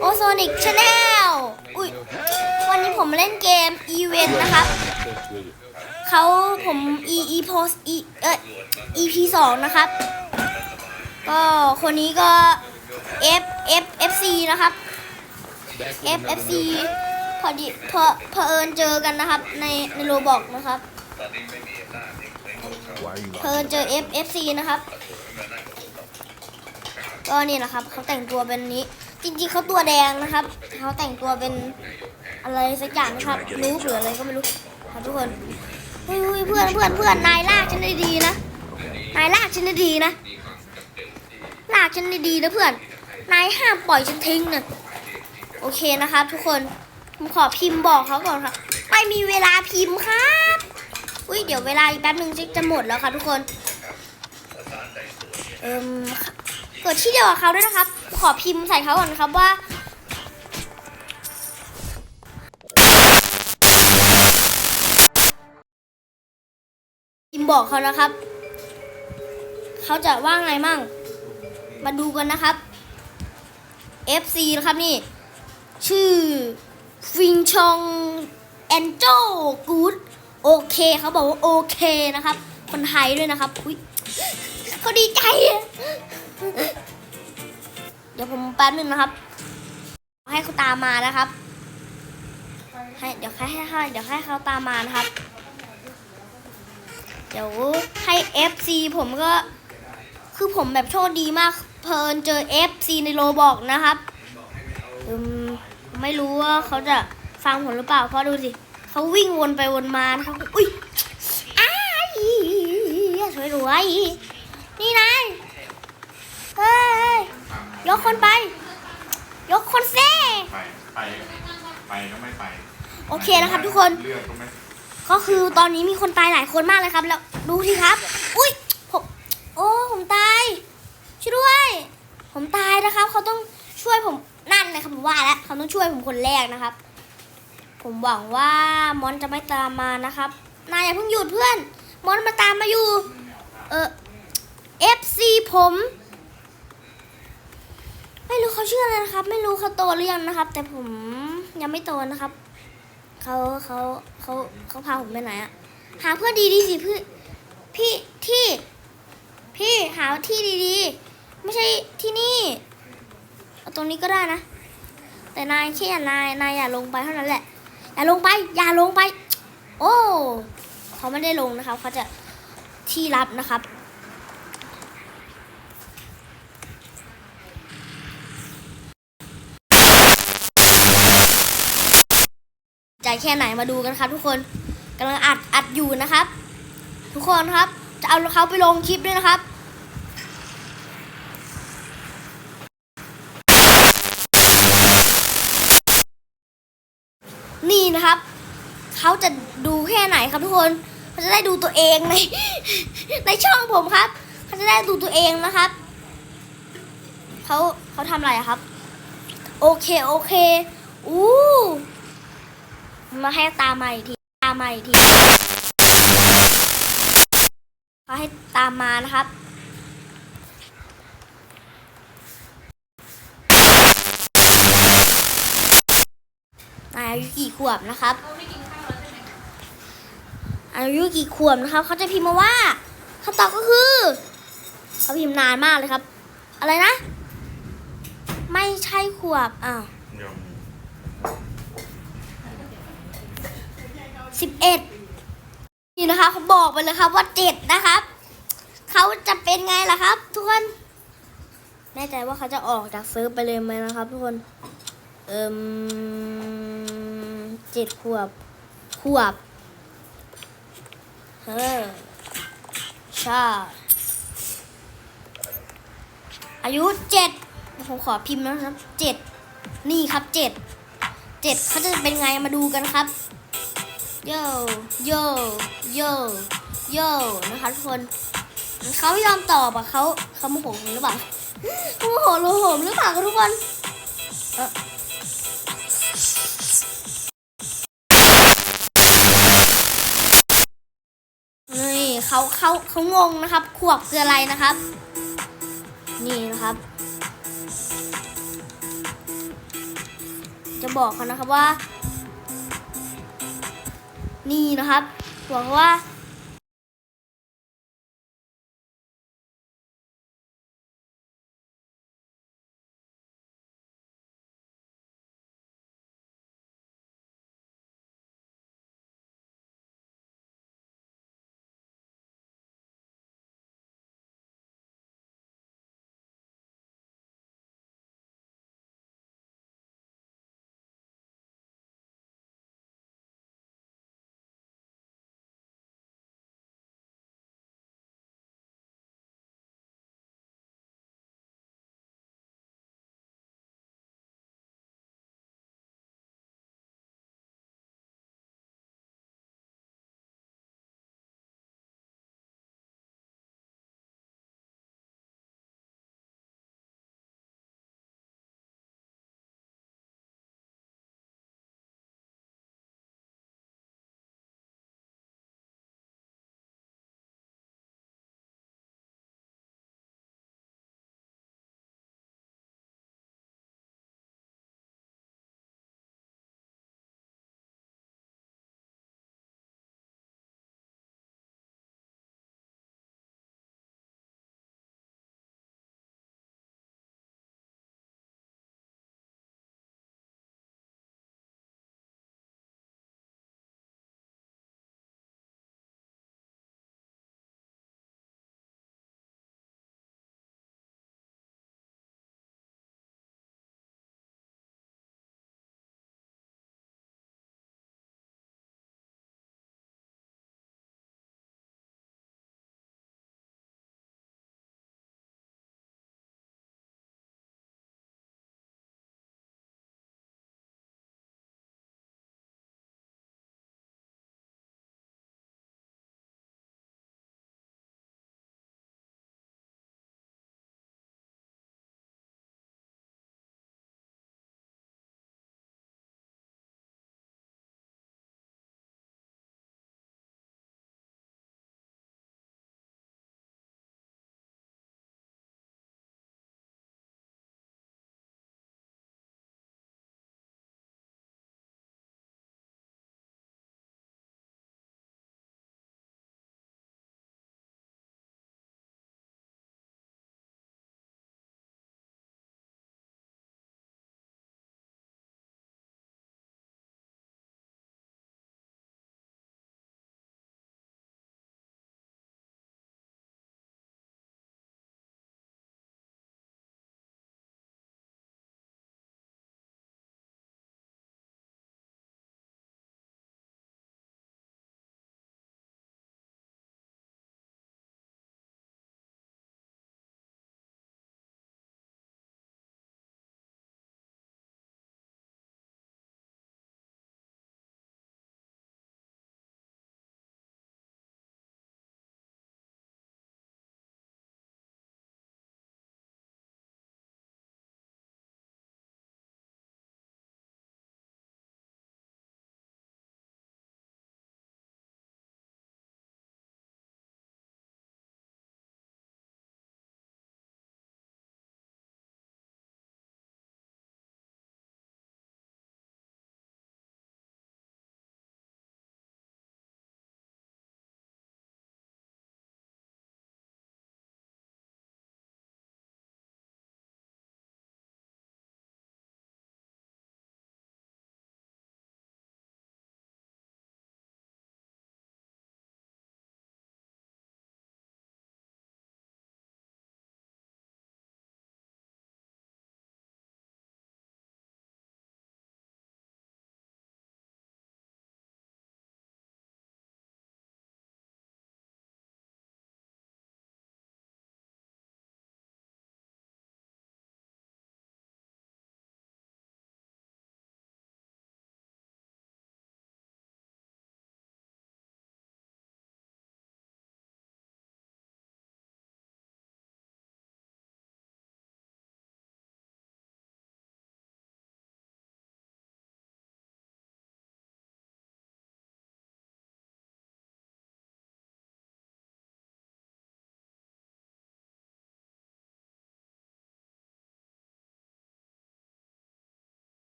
โอโซนิกชาแนลอุ้ยวันนี้ผมเล่นเกมอีเวนต์นะครับเขาผม e e post e เอ่อ ep สองนะครับ ก็คนนี้ก็ f f f c นะครับ f f c พอดีพอพอเอิญเจอกันนะครับในในโรบอกนะครับเผอิญเจอ f f c นะครับก็นี่แหละครับเขาแต่งตัวเป็นนี้ จริงๆเขาตัวแดงนะครับเขาแต่งตัวเป็นอะไรสักอย่างนะครับรู้หรืออะไรก็ไม่รู้ครับทุกคนเฮ้ยเพื่อนเพื่อนเพื่อนนายลากฉันได้ดีนะนายลากฉันได้ดีนะลากฉันได้ดีนะเพื่อน นายห้ามปล่อยฉันทิ้งนะโอเคนะครับ ทุกคนผมขอพิมพ์บอกเขาก่อนครับไม่มีเวลาพิมพ์ครับอุ้ยเดี๋ยวเวลาอีกแป๊บนึงจะหมดแล้วครับทุกคนเอิมกดที่เดียวกับเขาด้วยนะครับ ขอพิมพ์ใส่เขาก่อนครับว่าพิมพ์บอกเขานะครับ เขาจะว่าไงมั่ง มาดูกันนะครับ FC นะครับนี่ ชื่อฟิงชองแอนโจกูดโอเคเขาบอกว่าโอเคนะครับ คนไทยด้วยนะครับ อุ้ยเขาดีใจ ดี๋ยวผมแป๊บนึงนะครับ ให้เขาตามมานะครับ ให้เดี๋ยวให้ให้เดี๋ยวให้เขาตามมานะครับ เดี๋ยวให้ FC ผมก็คือผมแบบโชคดีมาก เพลินเจอ FC ในโรบอกนะครับอืมไม่รู้ว่าเขาจะฟังผมหรือเปล่าเพราะดูสิเขาวิ่งวนไปวนมานะครับอุ้ยอ้ายช่วยด้วยนี่นายเฮ้ย ยกคนไป ยกคนเซ่ไปไปไปก็ไม่ไปโอเคนะครับทุกคน เลือกก็ไม่ก็คือตอนนี้มีคนตายหลายคนมากเลยครับ แล้วดูสิครับ อุ้ยผมโอ้ผมตาย ช่วยด้วย ผมตายนะครับ เขาต้องช่วยผมนั่นเลยครับผมว่าแล้วเขาต้องช่วยผมคนแรกนะครับ ผมหวังว่ามอนจะไม่ตามมานะครับ นายอย่าเพิ่งหยุดเพื่อน มอนมาตามมาอยู่ เออ FC ผม ไม่รู้เขาชื่ออะไรนะครับ ไม่รู้เขาโตหรือยังนะครับ แต่ผมยังไม่โตนะครับเขาเขาเขาเขาพาผมไปไหนอะหาเพื่อนดีๆสิเพื่อพี่ที่ พี่หาที่ดีๆ ไม่ใช่ที่นี่เอาตรงนี้ก็ได้นะ แต่นายแค่อย่านายนายอย่าลงไปเท่านั้นแหละ อย่าลงไป อย่าลงไป โอ้เขาไม่ได้ลงนะครับเขาจะที่รับนะครับ แค่ไหนมาดูกันครับ ทุกคนกำลังอัดอัดอยู่นะครับ ทุกคนครับ จะเอาเขาไปลงคลิปด้วยนะครับนี่นะครับ เขาจะดูแค่ไหนครับทุกคนเขาจะได้ดูตัวเองในในช่องผมครับ เขาจะได้ดูตัวเองนะครับเขาเขาทำอะไรครับ โอเคโอเคอู้ มาให้ตามมาอีกที ตามมาอีกทีเขาให้ตามมานะครับ อายุกี่ขวบนะครับ อายุกี่ขวบนะครับ เขาจะพิมพ์มาว่าคำตอบก็คือเขาพิมพ์นานมากเลยครับ อะไรนะ ไม่ใช่ขวบ อ้าว เดี๋ยว สิบเอ็ดนี่นะคะเขาบอกไปเลยครับว่าเจ็ดนะครับเขาจะเป็นไงล่ะครับ ทุกคนแน่ใจว่าเขาจะออกจากเซิร์ฟไปเลยไหมนะครับ ทุกคนเอิมเจ็ดขวบขวบเฮ้อใช่อายุเจ็ดผมขอพิมพ์นะครับเจ็ดนี่ครับเจ็ดเจ็ดเขาจะเป็นไงมาดูกันครับ โยโยโยโยนะคะทุกคนเขาไม่ยอมตอบอะเขาเขาโมโหหรือเปล่าเขาโมโหโลโหมหรือเปล่าทุกคนเออนี่เขาเขาเขางงนะครับ ขวบคืออะไรนะครับ นี่นะครับ จะบอกเขานะครับว่า นี่นะครับหวังว่า